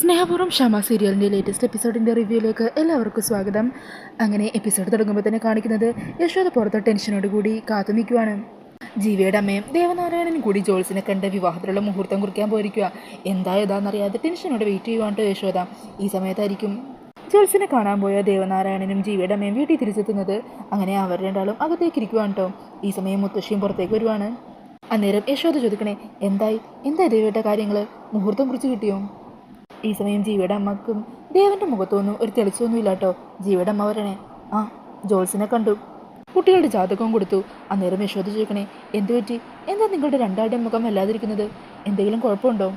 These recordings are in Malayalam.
സ്നേഹപൂർവം ക്ഷമ സീരിയലിന്റെ ലേറ്റസ്റ്റ് എപ്പിസോഡിന്റെ റിവ്യൂയിലേക്ക് എല്ലാവർക്കും സ്വാഗതം. അങ്ങനെ എപ്പിസോഡ് തുടങ്ങുമ്പോൾ തന്നെ കാണിക്കുന്നത് യശോദ പുറത്തെ ടെൻഷനോട് കൂടി കാത്തു നിൽക്കുവാണ്. ജീവയുടെ അമ്മയും ദേവനാരായണനും കൂടി ജോൾസിനെ കണ്ട് വിവാഹത്തിലുള്ള മുഹൂർത്തം കുറിക്കാൻ പോയിരിക്കുക എന്താ ഏതാണെന്നറിയാതെ ടെൻഷനോടെ വെയിറ്റ് ചെയ്യുവാണ്ടോ യശോദ. ഈ സമയത്തായിരിക്കും. ജോൾസിനെ കാണാൻ പോയ ദേവനാരായണനും ജീവിയുടെ അമ്മയും വീട്ടിൽ തിരിച്ചെത്തുന്നത്. അങ്ങനെ അവർ രണ്ടാളും അകത്തേക്ക് ഇരിക്കുവാണ് കേട്ടോ ഈ സമയം മുത്തശ്ശിയും പുറത്തേക്ക് വരുവാണ്. അന്നേരം യശോദ ചോദിക്കണേ എന്തായി? എന്തായി ദേവിയുടെ കാര്യങ്ങൾ മുഹൂർത്തം കുറിച്ച് കിട്ടിയോ? ഈ സമയം ജീവയുടെ അമ്മക്കും ദേവന്റെ മുഖത്തൊന്നും ഒരു തെളിച്ചൊന്നും ഇല്ല കേട്ടോ ജീവയുടെ അമ്മ പറയണേ ആ ജോൾസിനെ കണ്ടു. കുട്ടികളുടെ ജാതകവും കൊടുത്തു. അന്നേരം യശോദ ചോദിക്കണേ എന്തു പറ്റി? എന്താ നിങ്ങളുടെ രണ്ടാളുടെയും മുഖം വല്ലാതിരിക്കുന്നത്? എന്തെങ്കിലും കുഴപ്പമുണ്ടോ?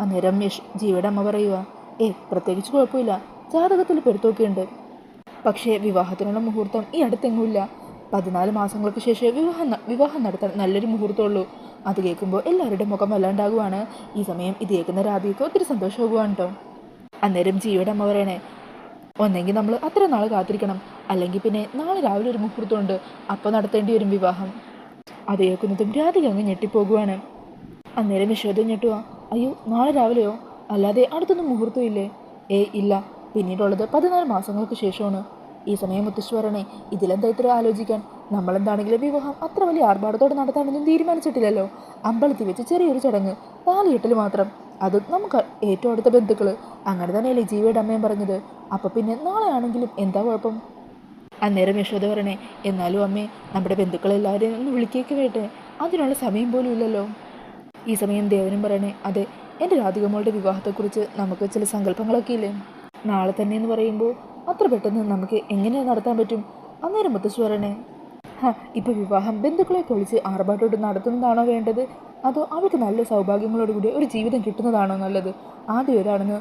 അന്നേരം യശ് ജീവയുടെ അമ്മ പറയുക ഏ പ്രത്യേകിച്ച് കുഴപ്പമില്ല. ജാതകത്തിൽ പെടുത്തൊക്കെയുണ്ട് പക്ഷേ വിവാഹത്തിനുള്ള മുഹൂർത്തം ഈ അടുത്തെങ്ങുമില്ല പതിനാല് മാസങ്ങൾക്ക് ശേഷം വിവാഹം വിവാഹം നടത്താൻ നല്ലൊരു മുഹൂർത്തമുള്ളൂ അത് കേൾക്കുമ്പോൾ എല്ലാവരുടെയും മുഖം വല്ലാണ്ടാകുവാണ്. ഈ സമയം ഇത് കേൾക്കുന്ന രാധികയ്ക്ക് ഒത്തിരി സന്തോഷമാകുവാണ് കേട്ടോ അന്നേരം ജീവിയുടെ അമ്മ പറയണേ ഒന്നെങ്കിൽ നമ്മൾ അത്ര നാൾ കാത്തിരിക്കണം. അല്ലെങ്കിൽ പിന്നെ നാളെ രാവിലെ ഒരു മുഹൂർത്തമുണ്ട്. അപ്പോൾ നടത്തേണ്ടി വരും വിവാഹം. അത് കേൾക്കുന്നതും രാധിക അങ്ങ് ഞെട്ടിപ്പോകുവാണ്. അന്നേരം വിശ്വതം ഞെട്ടുവാ അയ്യോ നാളെ രാവിലെയോ? അല്ലാതെ അടുത്തൊന്നും മുഹൂർത്തം ഇല്ലേ ഏ ഇല്ല. പിന്നീടുള്ളത് പതിനാല് മാസങ്ങൾക്ക് ശേഷമാണ്. ഈ സമയം മുത്തശ്വരനെ ഇതിലെന്താ ആലോചിക്കാൻ? നമ്മളെന്താണെങ്കിലും വിവാഹം അത്ര വലിയ ആർഭാടത്തോടെ നടത്താനൊന്നും തീരുമാനിച്ചിട്ടില്ലല്ലോ. അമ്പലത്തിൽ വെച്ച് ചെറിയൊരു ചടങ്ങ് താലിയിട്ടൽ മാത്രം. അത് നമുക്ക് ഏറ്റവും അടുത്ത ബന്ധുക്കൾ അങ്ങനെ തന്നെയല്ലേ ജീവയുടെ അമ്മയും പറഞ്ഞത്. അപ്പം പിന്നെ നാളെ ആണെങ്കിലും എന്താ കുഴപ്പം? അന്നേരം യശോദ പറയണേ എന്നാലും അമ്മേ നമ്മുടെ ബന്ധുക്കളെല്ലാവരെയും ഒന്ന് വിളിക്കേക്ക് വേട്ടെ. അതിനുള്ള സമയം പോലും ഇല്ലല്ലോ. ഈ സമയം ദേവനും പറയണേ അതെ എന്റെ രാധികമ്മളുടെ വിവാഹത്തെക്കുറിച്ച് നമുക്ക് ചില സങ്കല്പങ്ങളൊക്കെ ഇല്ലേ? നാളെ തന്നെ എന്ന് പറയുമ്പോൾ അത്ര പെട്ടെന്ന് നമുക്ക് എങ്ങനെ നടത്താൻ പറ്റും? അന്നേരം മുത്തശ്ശി ഹാ ഇപ്പോൾ വിവാഹം ബന്ധുക്കളെ കൊളിച്ച് ആർഭാട്ടോട്ട് നടത്തുന്നതാണോ വേണ്ടത്? അതോ അവൾക്ക് നല്ല സൗഭാഗ്യങ്ങളോടുകൂടി ഒരു ജീവിതം കിട്ടുന്നതാണോ നല്ലത്? ആദ്യം ഏതാണെന്ന്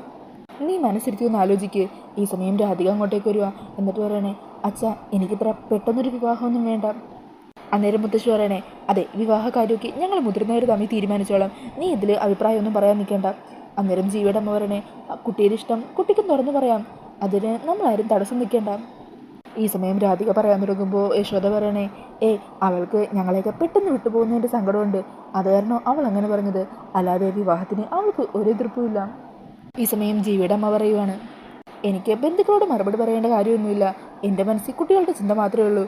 നീ മനസ്സിരുത്തി ഒന്ന് ആലോചിക്ക്. ഈ സമയം രാധിക അങ്ങോട്ടേക്ക് വരുവാ. എന്നിട്ട് പറയണേ അച്ഛ എനിക്കിത്ര പെട്ടെന്നൊരു വിവാഹമൊന്നും വേണ്ട. അന്നേരം മുത്തശ്ശി പറയണേ അതെ വിവാഹ കാര്യമൊക്കെ ഞങ്ങൾ മുതിർന്നവർ തമ്മിൽ തീരുമാനിച്ചോളാം. നീ ഇതിൽ അഭിപ്രായമൊന്നും പറയാൻ നിൽക്കേണ്ട. അന്നേരം ജീവയുടെ അമ്മ പറയണേ കുട്ടിയുടെ ഇഷ്ടം കുട്ടിക്കും തുറന്നു പറയാം. അതിന് നമ്മളാരും തടസ്സം നിൽക്കേണ്ട. ഈ സമയം രാധിക പറയാൻ തുടങ്ങുമ്പോൾ യശോദ പറയണേ ഏ അവൾക്ക് ഞങ്ങളെയൊക്കെ പെട്ടെന്ന് വിട്ടുപോകുന്നതിന്റെ സങ്കടമുണ്ട്. അത് കാരണം അവൾ അങ്ങനെ പറഞ്ഞത്. അല്ലാതെ വിവാഹത്തിന് അവൾക്ക് ഒരു എതിർപ്പുമില്ല ഈ സമയം ജീവിയുടെ അമ്മ പറയുവാണ് എനിക്ക് ബന്ധുക്കളോട് മറുപടി പറയേണ്ട കാര്യമൊന്നുമില്ല. എന്റെ മനസ്സിൽ കുട്ടികളുടെ ചിന്ത മാത്രമേ ഉള്ളൂ.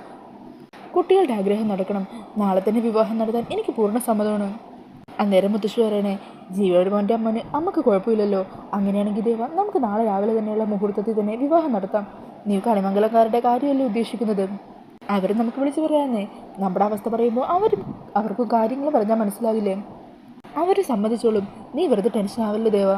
കുട്ടികളുടെ ആഗ്രഹം നടക്കണം. നാളെ തന്നെ വിവാഹം നടത്താൻ എനിക്ക് പൂർണ സമ്മതമാണ്. അന്നേരം മുത്തശ്ശി പറയണേ ജീവയുടെ മോന്റെ അമ്മന് അമ്മയ്ക്ക് കുഴപ്പമില്ലല്ലോ. അങ്ങനെയാണെങ്കിൽ ദേവ നമുക്ക് നാളെ രാവിലെ തന്നെയുള്ള മുഹൂർത്തത്തിൽ തന്നെ വിവാഹം നടത്താം. നീ കളിമംഗലക്കാരുടെ കാര്യമല്ലേ ഉദ്ദേശിക്കുന്നത്? അവർ നമുക്ക് വിളിച്ചു പറയാന്നേ. നമ്മുടെ അവസ്ഥ പറയുമ്പോൾ അവരും അവർക്ക് കാര്യങ്ങൾ പറഞ്ഞാൽ മനസ്സിലാകില്ലേ അവർ സമ്മതിച്ചോളും. നീ വെറുതെ ടെൻഷൻ ആവില്ല ദേവ?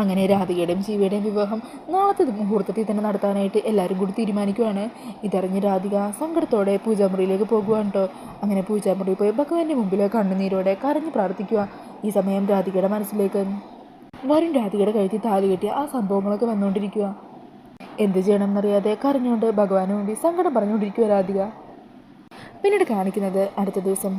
അങ്ങനെ രാധികയുടെയും ശിവയുടെയും വിവാഹം നാളത്തെ മുഹൂർത്തത്തിൽ തന്നെ നടത്താനായിട്ട് എല്ലാവരും കൂടി തീരുമാനിക്കുവാണ്. ഇതറിഞ്ഞ് രാധിക സങ്കടത്തോടെ പൂജാമുറിയിലേക്ക് പോകുവാണ് കേട്ടോ അങ്ങനെ പൂജാമുറിയിൽ പോയി ഭഗവാന്റെ മുമ്പിൽ കണ്ണുനീരോടെ കരഞ്ഞ് പ്രാർത്ഥിക്കുക ഈ സമയം രാധികയുടെ മനസ്സിലേക്ക് വരും. രാധികയുടെ കഴുത്തിൽ താലി കെട്ടി ആ സംഭവങ്ങളൊക്കെ വന്നുകൊണ്ടിരിക്കുക എന്ത് ചെയ്യണം എന്നറിയാതെ കരഞ്ഞുകൊണ്ട് ഭഗവാന് വേണ്ടി സങ്കടം പറഞ്ഞുകൊണ്ടിരിക്കുക രാധിക. പിന്നീട് കാണിക്കുന്നത് അടുത്ത ദിവസം.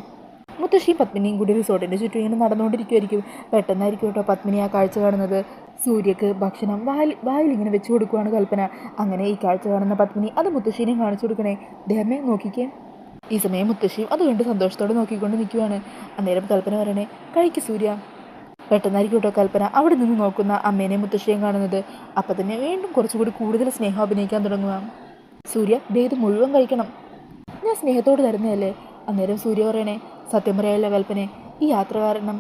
മുത്തശ്ശിയും പത്മിനിയും കൂടി റിസോർട്ടിന്റെ ചുറ്റും ഇങ്ങനെ നടന്നുകൊണ്ടിരിക്കുമായിരിക്കും പെട്ടെന്നായിരിക്കും കേട്ടോ പത്മിനി ആ കാഴ്ച കാണുന്നത്. സൂര്യക്ക് ഭക്ഷണം വായിൽ വായിൽ ഇങ്ങനെ വെച്ചു കൊടുക്കുവാണ് കൽപ്പന. അങ്ങനെ ഈ കാഴ്ച കാണുന്ന പത്മിനി അത് മുത്തശ്ശീനെയും കാണിച്ചു കൊടുക്കണേ. ദേഹമേ നോക്കിക്കേ. ഈ സമയം മുത്തശ്ശിയും അത് കണ്ട് സന്തോഷത്തോടെ നോക്കിക്കൊണ്ട് നിൽക്കുവാണ്. അന്നേരം കൽപ്പന പറയണേ കഴിക്ക് സൂര്യ. പെട്ടെന്നായിരിക്കും കേട്ടോ കൽപ്പന അവിടെ നിന്ന് നോക്കുന്ന അമ്മേനെ മുത്തശ്ശിയെയും കാണുന്നത്. അപ്പം തന്നെ വീണ്ടും കുറച്ചുകൂടി കൂടുതൽ സ്നേഹം അഭിനയിക്കാൻ തുടങ്ങുക സൂര്യ ദേ ഇത് മുഴുവൻ കഴിക്കണം. ഞാൻ സ്നേഹത്തോട് തരുന്നതല്ലേ? അന്നേരം സൂര്യ പറയണേ സത്യം പറയാല്ല കൽപ്പനെ ഈ യാത്ര കാരണം.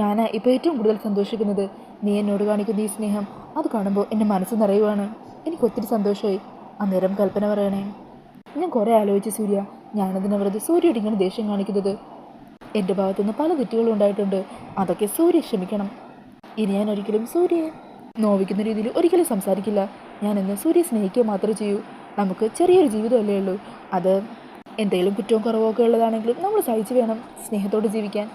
ഞാൻ ഇപ്പോൾ ഏറ്റവും കൂടുതൽ സന്തോഷിക്കുന്നത്. നീ എന്നോട് കാണിക്കുന്ന ഈ സ്നേഹം അത് കാണുമ്പോൾ എന്റെ മനസ്സ് നിറയുവാണ് എനിക്ക് ഒത്തിരി സന്തോഷമായി അന്നേരം കൽപ്പന പറയണേ. ഞാൻ കുറേ ആലോചിച്ച് സൂര്യ ഞാനതിനെ വെറുതെ സൂര്യയോട് ഇങ്ങനെ ദേഷ്യം കാണിക്കുന്നത്. എന്റെ ഭാഗത്തുനിന്ന് പല തെറ്റുകളും ഉണ്ടായിട്ടുണ്ട്. അതൊക്കെ സൂര്യ ക്ഷമിക്കണം. ഇനി ഞാൻ ഒരിക്കലും സൂര്യയെ നോവിക്കുന്ന രീതിയിൽ ഒരിക്കലും സംസാരിക്കില്ല. ഞാൻ ഇന്ന് സൂര്യ സ്നേഹിക്കുക മാത്രമേ ചെയ്യൂ. നമുക്ക് ചെറിയൊരു ജീവിതമല്ലേ ഉള്ളൂ. അത് എന്തെങ്കിലും കുറ്റവും കുറവൊക്കെ ഉള്ളതാണെങ്കിലും നമ്മൾ സഹിച്ച് വേണം സ്നേഹത്തോട് ജീവിക്കാൻ.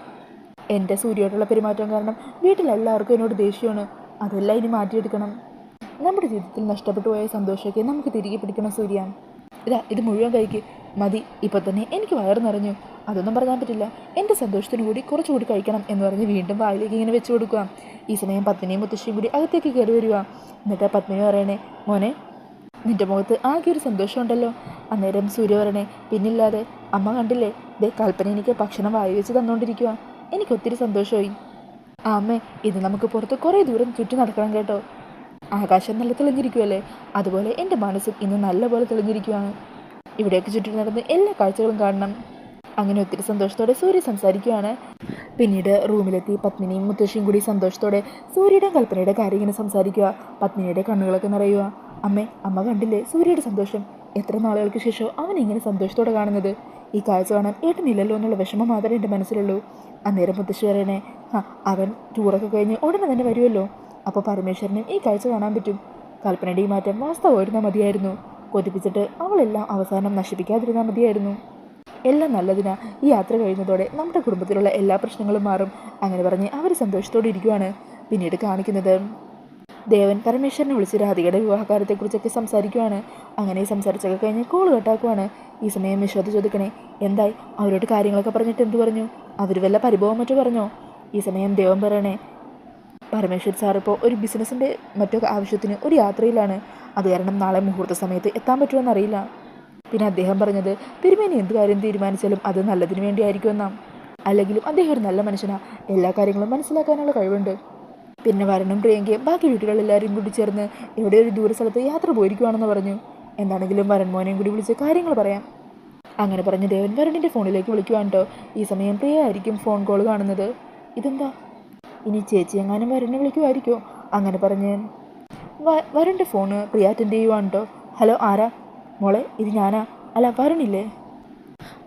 എന്റെ സൂര്യയോടുള്ള പെരുമാറ്റം കാരണം വീട്ടിലെല്ലാവർക്കും എന്നോട് ദേഷ്യമാണ്. അതെല്ലാം ഇനി മാറ്റിയെടുക്കണം. നമ്മുടെ ജീവിതത്തിൽ നഷ്ടപ്പെട്ടു പോയ സന്തോഷമൊക്കെ നമുക്ക് തിരികെ പിടിക്കണം സൂര്യ. ഇതാ ഇത് മുഴുവൻ കഴിക്ക് മതി ഇപ്പം തന്നെ എനിക്ക് വയറ് നിറഞ്ഞു. അതൊന്നും പറയാൻ പറ്റില്ല. എന്റെ സന്തോഷത്തിന് കൂടി കുറച്ചുകൂടി കഴിക്കണം എന്ന് പറഞ്ഞ് വീണ്ടും വായിലേക്ക് ഇങ്ങനെ വെച്ച് കൊടുക്കുക. ഈ സമയം പത്മിനിയും മുത്തശ്ശിയും കൂടി അകത്തേക്ക് കയറി വരിക എന്നിട്ട് പത്മിനി പറയണേ മോനെ നിന്റെ മുഖത്ത് ആകെ ഒരു സന്തോഷമുണ്ടല്ലോ. അന്നേരം സൂര്യവരനെ പിന്നില്ലാതെ അമ്മ കണ്ടില്ലേ ദേ കൽപ്പന എനിക്ക് ഭക്ഷണം വായി വെച്ച് തന്നുകൊണ്ടിരിക്കുക എനിക്ക് ഒത്തിരി സന്തോഷമായി. ആ അമ്മേ ഇത് നമുക്ക് പുറത്ത് കുറേ ദൂരം ചുറ്റി നടക്കണം കേട്ടോ. ആകാശം നല്ല തെളിഞ്ഞിരിക്കുമല്ലേ അതുപോലെ എന്റെ മനസ്സും ഇന്ന് നല്ലപോലെ തെളിഞ്ഞിരിക്കുകയാണ് ഇവിടെയൊക്കെ ചുറ്റി നടന്ന് എല്ലാ കാഴ്ചകളും കാണണം. അങ്ങനെ ഒത്തിരി സന്തോഷത്തോടെ സൂര്യ സംസാരിക്കുകയാണ് പിന്നീട് റൂമിലെത്തി പത്മിനിയും മുത്തശ്ശിയും കൂടി സന്തോഷത്തോടെ സൂര്യയുടെ കൽപ്പനയുടെ കാര്യം ഇങ്ങനെ സംസാരിക്കുക പത്മിനിയുടെ കണ്ണുകളൊക്കെ നിറയുക അമ്മേ അമ്മ കണ്ടില്ലേ? സൂര്യയുടെ സന്തോഷം. എത്ര നാളുകൾക്ക് ശേഷം അവൻ ഇങ്ങനെ സന്തോഷത്തോടെ കാണുന്നത്? ഈ കാഴ്ച കാണാൻ ഏട്ടനില്ലല്ലോ എന്നുള്ള വിഷമം മാത്രമേ എന്റെ മനസ്സിലുള്ളൂ. അന്നേരം മുത്തശ്ശി പറയണേ ആ അവൻ ടൂറൊക്കെ കഴിഞ്ഞ് ഉടനെ തന്നെ വരുമല്ലോ. അപ്പോൾ പരമേശ്വരനും ഈ കാഴ്ച കാണാൻ പറ്റും. കൽപ്പനയുടെ ഈ മാറ്റം വാസ്തവമായിരുന്നാൽ മതിയായിരുന്നു. കൊതിപ്പിച്ചിട്ട് അവളെല്ലാം അവസാനം നശിപ്പിക്കാതിരുന്നാൽ മതിയായിരുന്നു. എല്ലാം നല്ലതിനാ ഈ യാത്ര കഴിയുന്നതോടെ നമ്മുടെ കുടുംബത്തിലുള്ള എല്ലാ പ്രശ്നങ്ങളും മാറും. അങ്ങനെ പറഞ്ഞ് അവർ സന്തോഷത്തോടെ ഇരിക്കുവാണ് പിന്നീട് കാണിക്കുന്നത്. ദേവൻ പരമേശ്വരനെ വിളിച്ച് രാധികയുടെ വിവാഹകാര്യത്തെക്കുറിച്ചൊക്കെ സംസാരിക്കുവാണ്. അങ്ങനെ സംസാരിച്ചൊക്കെ കഴിഞ്ഞ് കോൾ കട്ടാക്കുവാണ് ഈ സമയം യശോദ ചോദിക്കണേ എന്തായി? അവരോട് കാര്യങ്ങളൊക്കെ പറഞ്ഞിട്ട് എന്ത് പറഞ്ഞു? അവർ വല്ല പരിഭവം മറ്റോ പറഞ്ഞോ? ഈ സമയം ദേവൻ പറയണേ പരമേശ്വർ സാർ ഇപ്പോൾ ഒരു ബിസിനസ്സിന്റെ മറ്റൊക്കെ ആവശ്യത്തിന് ഒരു യാത്രയിലാണ്. അത് കാരണം നാളെ മുഹൂർത്ത സമയത്ത് എത്താൻ പറ്റുമോ എന്നറിയില്ല പിന്നെ അദ്ദേഹം പറഞ്ഞത് തിരുമേനി എന്ത് കാര്യം തീരുമാനിച്ചാലും അത് നല്ലതിന് വേണ്ടിയായിരിക്കുമെന്നാം. അല്ലെങ്കിലും അദ്ദേഹം ഒരു നല്ല മനുഷ്യനാണ് എല്ലാ കാര്യങ്ങളും മനസ്സിലാക്കാനുള്ള കഴിവുണ്ട്. പിന്നെ വരണം പ്രിയങ്കയും. ബാക്കി വീട്ടുകളെല്ലാവരും കൂടി ചേർന്ന് എവിടെ ഒരു ദൂര സ്ഥലത്ത് യാത്ര പോയിരിക്കുവാണെന്ന് പറഞ്ഞു. എന്താണെങ്കിലും വരൻ മോനെയും കൂടി വിളിച്ച് കാര്യങ്ങൾ പറയാം. അങ്ങനെ പറഞ്ഞ് ദേവൻ വരുണിന്റെ ഫോണിലേക്ക് വിളിക്കുവാൻ ഈ സമയം പ്രിയ ആയിരിക്കും ഫോൺ കോൾ കാണുന്നത്. ഇതെന്താ? ഇനി ചേച്ചി എങ്ങാനും വരുണിനെ വിളിക്കുമായിരിക്കോ അങ്ങനെ പറഞ്ഞ് വ- വരുണിന്റെ ഫോണ് പ്രിയ അറ്റൻഡ് ചെയ്യുവാണ്ടോ ഹലോ ആരാ? മോളെ ഇത് ഞാനാ. അല്ല വരുണില്ലേ?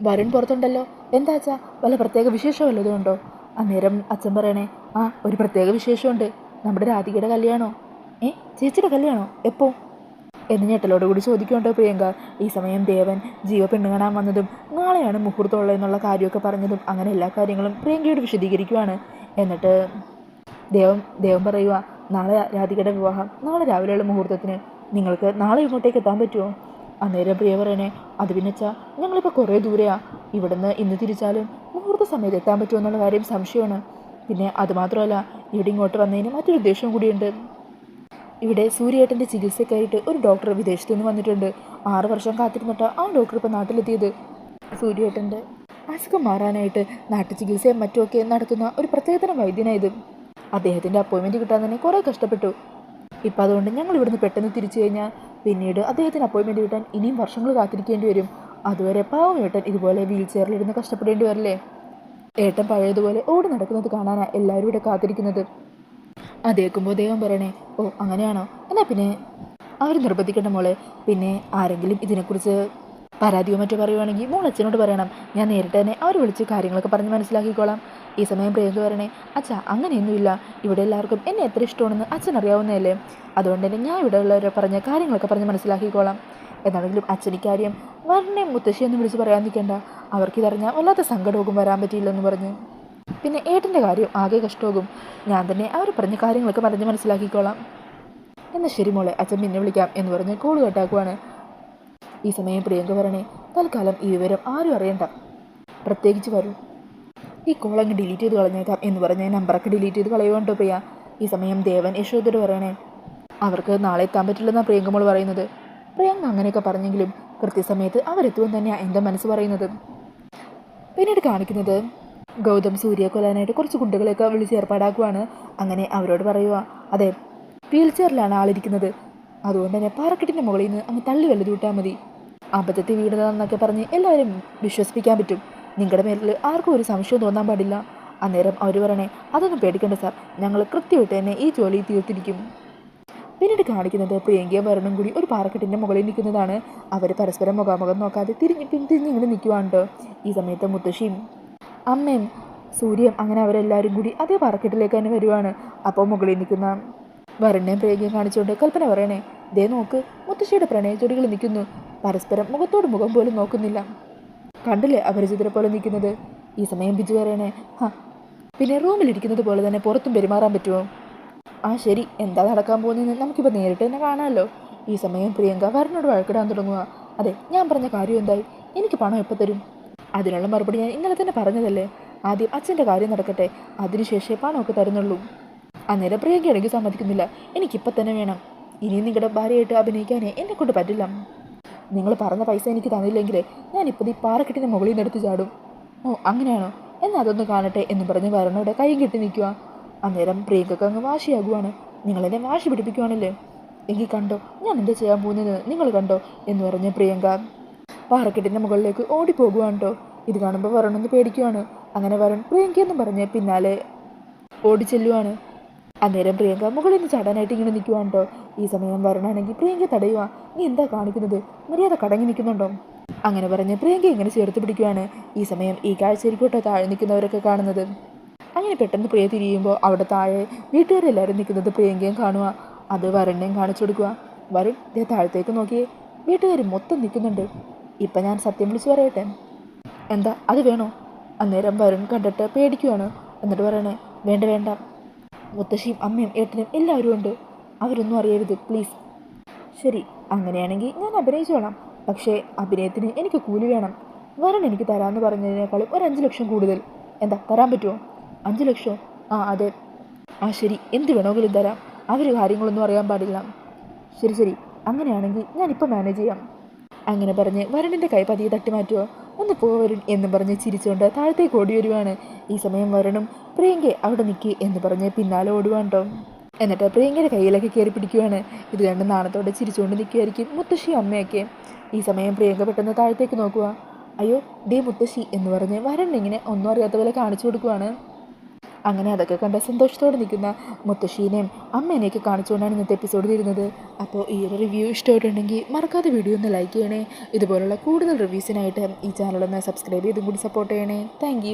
വരുൺ പുറത്തുണ്ടല്ലോ. എന്താച്ചാ വല്ല പ്രത്യേക വിശേഷം വല്ലതും ഉണ്ടോ? അന്നേരം അച്ഛൻ പറയണേ ആ ഒരു പ്രത്യേക വിശേഷമുണ്ട്. നമ്മുടെ രാധികയുടെ കല്യാണോ? ഏ ചേച്ചിയുടെ കല്യാണോ? എപ്പോ? എന്ന് ഞെട്ടലോട് കൂടി ചോദിക്കുന്നുണ്ടോ പ്രിയങ്ക. ഈ സമയം ദേവൻ ജീവ പെണ്ണുകാണാൻ വന്നതും നാളെയാണ് മുഹൂർത്തമുള്ളത് എന്നുള്ള കാര്യമൊക്കെ പറഞ്ഞതും അങ്ങനെ എല്ലാ കാര്യങ്ങളും പ്രിയങ്കയോട് വിശദീകരിക്കുവാണ്. എന്നിട്ട് ദേവം ദേവം പറയുക നാളെ രാധികയുടെ വിവാഹം. നാളെ രാവിലെയുള്ള മുഹൂർത്തത്തിന് നിങ്ങൾക്ക് നാളെ ഇങ്ങോട്ടേക്ക് എത്താൻ പറ്റുമോ അന്നേരം പ്രിയ പറയണേ അത് പിന്നെച്ചാ ഞങ്ങളിപ്പോൾ കുറേ ദൂരെയാണ് ഇവിടുന്ന് ഇന്ന് തിരിച്ചാലും മുഹൂർത്ത സമയത്ത് എത്താൻ പറ്റുമോ എന്നുള്ള കാര്യം സംശയമാണ്. പിന്നെ അതുമാത്രമല്ല ഇവിടെ ഇങ്ങോട്ട് വന്നതിന് മറ്റൊരു ഉദ്ദേശവും കൂടിയുണ്ട്. ഇവിടെ സൂര്യേട്ടന്റെ ചികിത്സയ്ക്കായിട്ട് ഒരു ഡോക്ടർ വിദേശത്തു നിന്ന് വന്നിട്ടുണ്ട്. ആറ് വർഷം കാത്തിരുന്നിട്ട് ആ ഡോക്ടർ ഇപ്പോൾ നാട്ടിലെത്തിയത്. സൂര്യേട്ടന്റെ അസുഖം മാറാനായിട്ട് നാട്ടു ചികിത്സയും മറ്റുമൊക്കെ നടത്തുന്ന ഒരു പ്രത്യേകതരം വൈദ്യനായത്. അദ്ദേഹത്തിന്റെ അപ്പോയിൻമെന്റ് കിട്ടാൻ തന്നെ കുറേ കഷ്ടപ്പെട്ടു. ഇപ്പം അതുകൊണ്ട് ഞങ്ങൾ ഇവിടുന്ന് പെട്ടെന്ന് തിരിച്ചു കഴിഞ്ഞാൽ പിന്നീട് അദ്ദേഹത്തിന് അപ്പോയിൻമെന്റ് കിട്ടാൻ ഇനിയും വർഷങ്ങൾ കാത്തിരിക്കേണ്ടി വരും. അതുവരെ പാവം ഏട്ടൻ ഇതുപോലെ വീൽ ചെയറിലിരുന്ന് കഷ്ടപ്പെടേണ്ടി വരില്ലേ? ഏട്ടൻ പഴയതുപോലെ ഓടി നടക്കുന്നത് കാണാനാണ് എല്ലാവരും ഇവിടെ കാത്തിരിക്കുന്നത്. അതേക്കുമ്പോൾ ദൈവം പറയണേ. ഓ അങ്ങനെയാണോ? എന്നാ പിന്നെ അവർ നിർബന്ധിക്കണ്ട മോളെ. പിന്നെ ആരെങ്കിലും ഇതിനെക്കുറിച്ച് പരാതിയോ മറ്റോ പറയുവാണെങ്കിൽ മോൾ അച്ഛനോട് പറയണം. ഞാൻ നേരിട്ട് തന്നെ അവർ വിളിച്ച് കാര്യങ്ങളൊക്കെ പറഞ്ഞ് മനസ്സിലാക്കിക്കോളാം. ഈ സമയം പ്രിയങ്ക പറയണേ അച്ഛാ അങ്ങനെയൊന്നുമില്ല. ഇവിടെ എല്ലാവർക്കും എന്നെ എത്ര ഇഷ്ടമാണെന്ന് അച്ഛൻ അറിയാവുന്നതല്ലേ അതുകൊണ്ട് തന്നെ ഞാൻ ഇവിടെ ഉള്ളവരെ പറഞ്ഞ കാര്യങ്ങളൊക്കെ പറഞ്ഞ് മനസ്സിലാക്കിക്കോളാം. എന്നാണെങ്കിലും അച്ഛൻ കാര്യം വരണേ എന്ന് വിളിച്ച് പറയാൻ നിൽക്കണ്ട. അവർക്കിതറിഞ്ഞാൽ വല്ലാത്ത സങ്കടവും വരാൻ പറ്റിയില്ലെന്ന് പറഞ്ഞു. പിന്നെ ഏട്ടന്റെ കാര്യം ആകെ കഷ്ടമാകും. ഞാൻ തന്നെ അവർ പറഞ്ഞ കാര്യങ്ങളൊക്കെ പറഞ്ഞ് മനസ്സിലാക്കിക്കോളാം. എന്നാൽ ശരി മോളെ അച്ഛൻ പിന്നെ വിളിക്കാം എന്ന് പറഞ്ഞ് കോൾ കട്ടാക്കുവാണ്. ഈ സമയം പ്രിയങ്ക പറഞ്ഞേ തൽക്കാലം ഈ വിവരം ആരും അറിയണ്ട. പ്രത്യേകിച്ച് വരൂ. ഈ കോൾ അങ്ങ് ഡിലീറ്റ് ചെയ്ത് കളഞ്ഞേക്കാം എന്ന് പറഞ്ഞ് നമ്പറൊക്കെ ഡിലീറ്റ് ചെയ്ത് കളയുവാണ്ടോ പ്രിയ ഈ സമയം ദേവൻ യശോദയോട് പറയണേ അവർക്ക് നാളെ എത്താൻ പറ്റില്ലെന്നാണ് പ്രിയങ്ക മോൾ പറയുന്നത്. പ്രിയങ്ക അങ്ങനെയൊക്കെ പറഞ്ഞെങ്കിലും കൃത്യസമയത്ത് അവരെത്തുമെന്ന് തന്നെയാണ് എന്റെ മനസ്സ് പറയുന്നത്. പിന്നീട് കാണിക്കുന്നത് ഗൗതം സൂര്യ കൊല്ലാനായിട്ട് കുറച്ച് കുട്ടികളെയൊക്കെ വിളിച്ച് ഏർപ്പാടാക്കുവാണ്. അങ്ങനെ അവരോട് പറയുക അതെ വീൽ ചെയറിലാണ് ആളിരിക്കുന്നത്. അതുകൊണ്ട് തന്നെ പാറക്കെട്ടിന്റെ മുകളിൽ നിന്ന് അങ്ങ് തള്ളി വല്ലത് വിട്ടാൽ മതി. അബദ്ധത്തിൽ വീണതാണെന്നൊക്കെ പറഞ്ഞ് എല്ലാവരും വിശ്വസിപ്പിക്കാൻ പറ്റും. നിങ്ങളുടെ മേലിൽ ആർക്കും ഒരു സംശയം തോന്നാൻ പാടില്ല. അന്നേരം അവർ പറയണേ അതൊന്നും പേടിക്കേണ്ട സാർ. ഞങ്ങൾ കൃത്യമായിട്ട് തന്നെ ഈ ജോലി തീർത്തിരിക്കും. പിന്നീട് കാണിക്കുന്നത് പ്രിയങ്കയും വരണും കൂടി ഒരു പാറക്കെട്ടിന്റെ മുകളിൽ നിൽക്കുന്നതാണ്. അവർ പരസ്പരം മുഖാമുഖം നോക്കാതെ തിരിഞ്ഞ് പിന്തിരിഞ്ഞ് ഇങ്ങനെ നിൽക്കുവാണ്ട് ഈ സമയത്ത് മുത്തശ്ശിയും അമ്മയും സൂര്യൻ അങ്ങനെ അവരെല്ലാവരും കൂടി അതേ പാറക്കെട്ടിലേക്ക് തന്നെ വരുവാണ്. അപ്പോൾ മുകളിൽ നിൽക്കുന്ന വരണ്ണയും പ്രിയങ്കയും കാണിച്ചുകൊണ്ട് കൽപ്പന പറയണേ ദേ നോക്ക് മുത്തശ്ശിയുടെ പ്രണയജോഡികൾ നിൽക്കുന്നു. പരസ്പരം മുഖത്തോട് മുഖം പോലും നോക്കുന്നില്ല. കണ്ടില്ലേ അപരിചിതരെ പോലെ നിൽക്കുന്നത്? ഈ സമയം ബിജു പറയണേ ഹാ. പിന്നെ റൂമിലിരിക്കുന്നത് പോലെ തന്നെ പുറത്തും പെരുമാറാൻ പറ്റുമോ? ആ ശരി എന്താ നടക്കാൻ പോകുന്നതെന്ന് നമുക്കിപ്പോൾ നേരിട്ട് തന്നെ കാണാമല്ലോ. ഈ സമയം പ്രിയങ്ക വരനോട് വഴക്കിടാൻ തുടങ്ങുക അതെ ഞാൻ പറഞ്ഞ കാര്യം എന്തായി? എനിക്ക് പണം എപ്പോൾ തരും? അതിനുള്ള മറുപടി ഞാൻ ഇന്നലെ തന്നെ പറഞ്ഞതല്ലേ? ആദ്യം അച്ഛന്റെ കാര്യം നടക്കട്ടെ. അതിനുശേഷമേ പണമൊക്കെ തരുന്നുള്ളൂ. അന്നേരം പ്രിയങ്കയാണെങ്കിൽ സമ്മതിക്കുന്നില്ല. എനിക്കിപ്പോൾ തന്നെ വേണം. ഇനി നിങ്ങളുടെ ഭാര്യയായിട്ട് അഭിനയിക്കാനേ എന്നെക്കൊണ്ട് പറ്റില്ല. നിങ്ങൾ പറഞ്ഞ പൈസ എനിക്ക് തന്നില്ലെങ്കിൽ ഞാനിപ്പോൾ ഈ പാറക്കെട്ടിന്റെ മുകളിൽ നിന്ന് എടുത്ത് ചാടും. ഓ അങ്ങനെയാണോ? എന്നാൽ അതൊന്ന് കാണട്ടെ എന്ന് പറഞ്ഞ് വരണോടെ കൈയും കെട്ടി നിൽക്കുക അന്നേരം പ്രിയങ്കക്ക് അങ്ങ് വാശിയാകുവാണ്. നിങ്ങളെന്നെ വാശി പിടിപ്പിക്കുവാണല്ലേ? എങ്കിൽ കണ്ടോ ഞാൻ എന്താ ചെയ്യാൻ പോകുന്നത്? നിങ്ങൾ കണ്ടോ എന്ന് പറഞ്ഞ് പ്രിയങ്ക പാറക്കെട്ടിന്റെ മുകളിലേക്ക് ഓടിപ്പോകുവാണ് കേട്ടോ ഇത് കാണുമ്പോൾ വരണമെന്ന് പേടിക്കുവാണ്. അങ്ങനെ വരൺ പ്രിയങ്കയെന്നും പറഞ്ഞ് പിന്നാലെ ഓടിച്ചെല്ലുവാണ്. അന്നേരം പ്രിയങ്ക മുകളിൽ നിന്ന് ചാടാനായിട്ട് ഇങ്ങനെ നിൽക്കുവാണ്ടോ ഈ സമയം വരണാണെങ്കിൽ പ്രിയങ്ക തടയുക നീ എന്താ കാണിക്കുന്നത്? മര്യാദ കടങ്ങി നിൽക്കുന്നുണ്ടോ? അങ്ങനെ പറഞ്ഞ് പ്രിയങ്ക ഇങ്ങനെ ചേർത്ത് പിടിക്കുവാണ്. ഈ സമയം ഈ കാഴ്ചയിരിക്കട്ടോ താഴെ നിൽക്കുന്നവരൊക്കെ കാണുന്നത്. അങ്ങനെ പെട്ടെന്ന് പ്രിയ തിരിയുമ്പോൾ അവിടെ താഴെ വീട്ടുകാരെല്ലാവരും നിൽക്കുന്നത് പ്രിയങ്കയും കാണുക അത് വരണ്യം കാണിച്ചു കൊടുക്കുക വരുൺ ദേ താഴത്തേക്ക് നോക്കിയേ. വീട്ടുകാർ മൊത്തം നിൽക്കുന്നുണ്ട്. ഇപ്പം ഞാൻ സത്യം വിളിച്ചു പറയട്ടെ? എന്താ? അത് വേണോ? അന്നേരം വരുൺ കണ്ടിട്ട് പേടിക്കുവാണ്. എന്നിട്ട് പറയണേ വേണ്ട വേണ്ട. മുത്തശ്ശിയും അമ്മയും ഏട്ടനും എല്ലാവരും ഉണ്ട്. അവരൊന്നും അറിയരുത് പ്ലീസ് ശരി അങ്ങനെയാണെങ്കിൽ ഞാൻ അഭിനയിച്ചോളാം. പക്ഷേ അഭിനയത്തിന് എനിക്ക് കൂലി വേണം. വരൺ എനിക്ക് തരാമെന്ന് പറഞ്ഞതിനേക്കാളും ഒരു അഞ്ച് ലക്ഷം കൂടുതൽ. എന്താ തരാൻ പറ്റുമോ? അഞ്ച് ലക്ഷമോ ആ അതെ. ആ ശരി. എന്ത് വേണമെങ്കിലും തരാം. അവർ കാര്യങ്ങളൊന്നും അറിയാൻ പാടില്ല. ശരി ശരി. അങ്ങനെയാണെങ്കിൽ ഞാനിപ്പോൾ മാനേജ് ചെയ്യാം. അങ്ങനെ പറഞ്ഞ് വരുണിന്റെ കൈ പതിയെ തട്ടി മാറ്റുമോ ഒന്ന് പോ വരുൺ എന്നും പറഞ്ഞ് ചിരിച്ചുകൊണ്ട് താഴത്തേക്ക് ഓടി വരുവാണ് ഈ സമയം വരുണും പ്രിയങ്കെ അവിടെ നിൽക്കി എന്ന് പറഞ്ഞ് പിന്നാലെ ഓടുവാണ്ടോ. എന്നിട്ട് പ്രിയങ്കയുടെ കയ്യിലൊക്കെ കയറി പിടിക്കുവാണ്. ഇത് കണ്ട് നാണത്തോടെ ചിരിച്ചുകൊണ്ട് നിൽക്കുകയായിരിക്കും മുത്തശ്ശി അമ്മയൊക്കെ. ഈ സമയം പ്രിയങ്ക പെട്ടെന്ന് താഴത്തേക്ക് നോക്കുക അയ്യോ ഡേ മുത്തശ്ശി എന്ന് പറഞ്ഞ് വരൺ ഇങ്ങനെ ഒന്നും അറിയാത്ത പോലെ കാണിച്ചു കൊടുക്കുവാണ്. അങ്ങനെ അതൊക്കെ കണ്ട സന്തോഷത്തോടെ നിൽക്കുന്ന മുത്തശ്ശീനെയും അമ്മേനെയൊക്കെ കാണിച്ചുകൊണ്ടാണ് ഇന്നത്തെ എപ്പിസോഡ് തരുന്നത്. അപ്പോൾ ഈ ഒരു റിവ്യൂ ഇഷ്ടമായിട്ടുണ്ടെങ്കിൽ മറക്കാതെ വീഡിയോ ഒന്ന് ലൈക്ക് ചെയ്യണേ. ഇതുപോലുള്ള കൂടുതൽ റിവ്യൂസിനായിട്ട് ഈ ചാനലൊന്ന് സബ്സ്ക്രൈബ് ചെയ്തും കൂടി സപ്പോർട്ട് ചെയ്യണേ. താങ്ക്